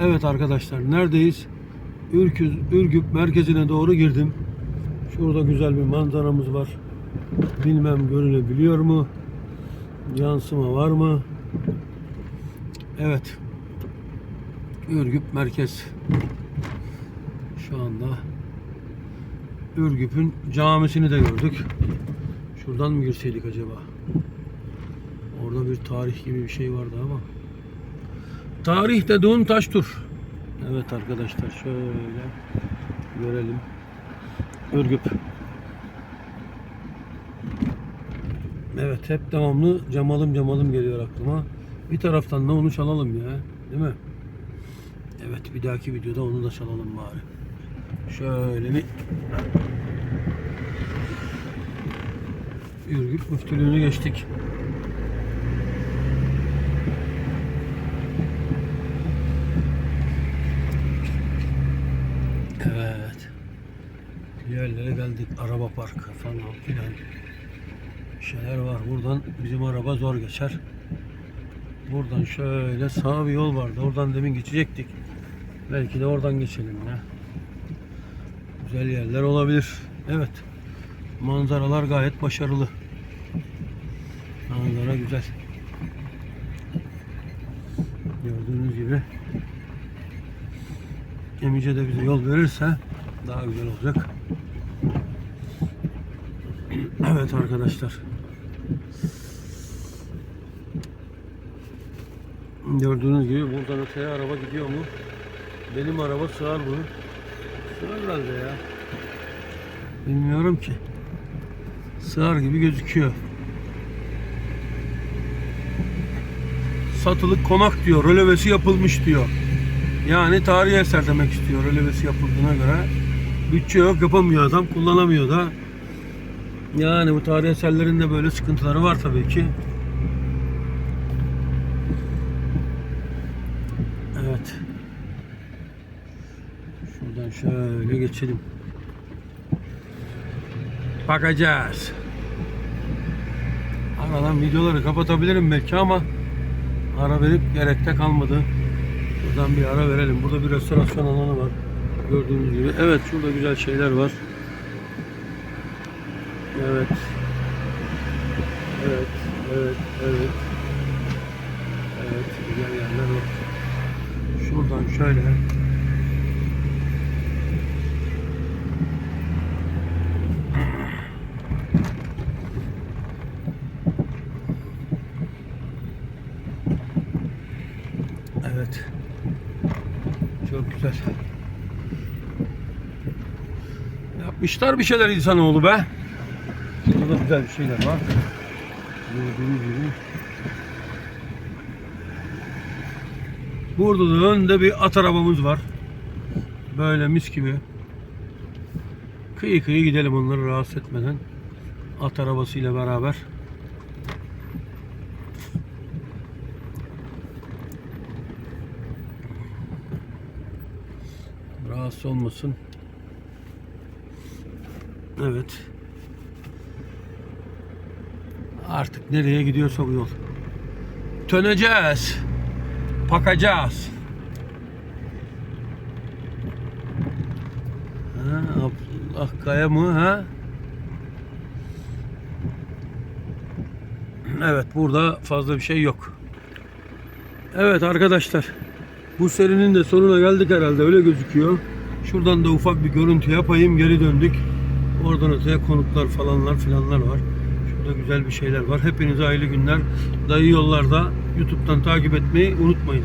Evet arkadaşlar neredeyiz? Ürküz, Ürgüp merkezine doğru girdim. Şurada güzel bir manzaramız var. Bilmem görülebiliyor mu? Yansıma var mı? Evet. Ürgüp merkez. Şu anda Ürgüp'ün camisini de gördük. Şuradan mı girseydik acaba? Orada bir tarih gibi bir şey vardı ama. Tarih dediğin taştur. Evet arkadaşlar şöyle görelim. Ürgüp. Evet hep devamlı camalım camalım geliyor aklıma. Bir taraftan da onu çalalım ya. Değil mi? Evet bir dahaki videoda onu da çalalım bari. Şöyle bir Ürgüp müftülüğünü geçtik. Evet. Yerlere geldik. Araba parkı falan filan. Şeyler var. Buradan bizim araba zor geçer. Buradan şöyle sağ bir yol vardı. Oradan demin geçecektik. Belki de oradan geçelim ya. Güzel yerler olabilir. Evet. Manzaralar gayet başarılı. Manzara güzel. Gördüğünüz gibi Emice de bize yol verirse daha güzel olacak. Evet arkadaşlar. Gördüğünüz gibi buradan öteye araba gidiyor mu? Benim araba sığar mı? Sığar herhalde ya. Bilmiyorum ki. Sığar gibi gözüküyor. Satılık konak diyor. Rölevesi yapılmış diyor. Yani tarihi eser demek istiyor rölevesi yapıldığına göre. Bütçe yok yapamıyor adam kullanamıyor da. Yani bu tarihi eserlerin böyle sıkıntıları var tabii ki. Evet. Şuradan şöyle geçelim. Bakacağız. Aradan videoları kapatabilirim belki ama ara verip gerekte kalmadı. Buradan bir ara verelim. Burada bir restorasyon alanı var. Gördüğünüz gibi. Evet şurada güzel şeyler var. Evet. Evet, evet, evet. Evet, güzel yerler var. Şuradan şöyle. Evet. Çok güzel. Yapmışlar bir şeyler insanoğlu be. Güzel bir şeyler var. Gördüğünüz gibi. Burada da önde bir at arabamız var. Böyle mis gibi. Kıyı kıyı gidelim onları rahatsız etmeden. At arabasıyla beraber. Rahatsız olmasın. Evet. Artık nereye gidiyorsa bu yol. Töneceğiz. Pakacağız. Ha, Abdullah Kaya mı ha? Evet burada fazla bir şey yok. Evet arkadaşlar. Bu serinin de sonuna geldik herhalde öyle gözüküyor. Şuradan da ufak bir görüntü yapayım geri döndük. Oradan öteye konuklar falanlar filanlar var. Şurada güzel bir şeyler var. Hepinize hayırlı günler. Dayı yollarda YouTube'dan takip etmeyi unutmayın.